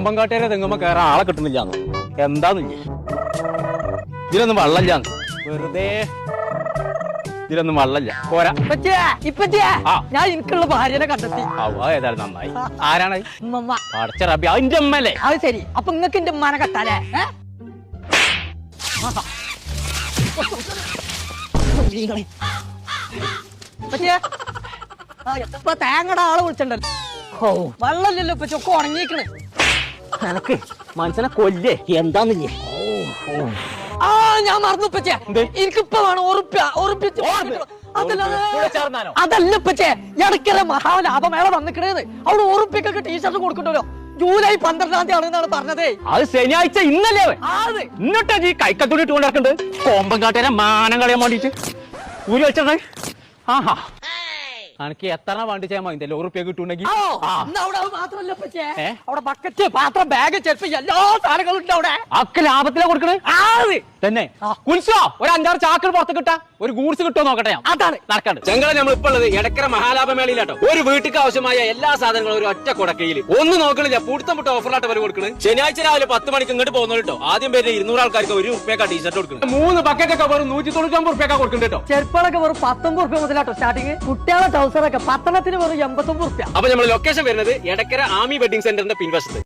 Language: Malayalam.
കുമ്പങ്കാട്ടേരെ തെങ്ങുമ്പോ കയറാൻ ആളെ കിട്ടുന്നില്ല എന്താന്ന് ഇതിലൊന്നും വള്ളല്ല വെറുതെ. ഇതിലൊന്നും വള്ളല്ല പോരാ. ആ. ഞാൻ എനിക്കുള്ള ഭാര്യനെ കണ്ടെത്തി. അവ ഏതായാലും നന്നായി. ആരാണ് ഉമ്മമ്മ. അടച്ച റബി അതിന്റെ അമ്മല്ലേ അത് ശരി. അപ്പൊ നിങ്ങക്ക് എന്റെ ഉമ്മാനെ കത്താലേ ഏ? ഇപ്പച്ചിയെ, ആ, ഇപ്പൊ തേങ്ങയുടെ ആളെ വിളിച്ചിട്ടുണ്ടല്ലോ. ഓ. വെള്ളമില്ലല്ലോ ഇപ്പൊ ചൊക്കെ ഉണങ്ങിക്കണ് എനക്ക് മനസ്സിനെ കൊല്ലേ. എന്താന്നില്ലേ ആ ഞാൻ മറന്നു എനിക്കിപ്പോ വേണം ഉറുപ്പ്യ ഉറുപ്പിച്ച്? അതല്ല. ഇപ്പച്ചേ ഇടയ്ക്കല മഹാലാഭമേള വന്നിക്കണേന്ന്. അവിടെ ഉറപ്പിക്കൊക്കെ ടീഷർട്ട് കൊടുക്കണ്ടല്ലോ. ജൂലൈ പന്ത്രണ്ടാം തീയതി ആണെന്നാണ് പറഞ്ഞതേ. അത് ശനിയാഴ്ച ഇന്നല്ലേ എന്നിട്ടാ ഈ കൈക്കത്തോടി ഇട്ടുകൊണ്ട് കോമ്പം കോമ്പങ്കാട്ടേരെ മാനം കളയാൻ വേണ്ടിട്ട് ഊരി വെച്ചത് ആഹാ. എനിക്ക് എത്ര വണ്ടി ചെയ്യാൻ മതി ഉറുപ്പ്യ കിട്ടുണ്ടെങ്കിൽ അവിടെ ബക്കറ്റ് പാത്രം ബാഗ് ചെരുപ്പ് എല്ലാ സാധനങ്ങളും ഉണ്ട് അവിടെ. അക്ക ലാഭത്തിലാ കൊടുക്കണേ? തന്നെ. കുൽസോ ഒരു അഞ്ചാറ് ചാക്കൾ പുറത്ത് കിട്ടാ. ഒരു ഗൂഡ്സ് കിട്ടോ നോക്കട്ടെ ഞാൻ? അതാണ്. നടക്കണ്ട് ചെങ്കള നമ്മൾ ഇപ്പോൾ ഉള്ളത് എടക്കര മഹാലാഭമേളയിലാട്ടോ. ഒരു വീട്ടിക്ക് ആവശ്യമായ എല്ലാ സാധനങ്ങളും ഒരു ഒറ്റ കുടക്കയിൽ. ഒന്ന് നോക്കണില്ല പൂട്ടം പുട്ട ഓഫറിലാട്ട് വരെ കൊടുക്കണം ശനിയാഴ്ച രാവിലെ പത്ത് മണിക്ക് ഇങ്ങോട്ട് പോകുന്നു കേട്ടോ ആദ്യം പേര് ഇരുന്നൂറ് ആൾക്കാർക്ക് ഒരു റുപ്യക്കാ ടീഷർട്ട് കൊടുക്കുന്നത് മൂന്ന് ബക്കറ്റൊക്കെ വെറും നൂറ്റി തൊണ്ണൂറ്റൊമ്പത് റുപ്യക്കാ കൊടുക്കുന്നുണ്ട് കേട്ടോ ചെരുപ്പുകളൊക്കെ വെറും പത്തൊമ്പത് റുപ്യ മുതലാട്ടോ സ്റ്റാർട്ടിങ് കുട്ടികളെ ട്രൗസറൊക്കെ പത്തനത്തിന് വെറും എൺപത്തൊമ്പത് റുപ്യ അപ്പൊ നമ്മൾ ലൊക്കേഷൻ വരുന്നത് എടക്കര ആമി വെഡിങ് സെന്ററിന്റെ പിൻവശത്ത്.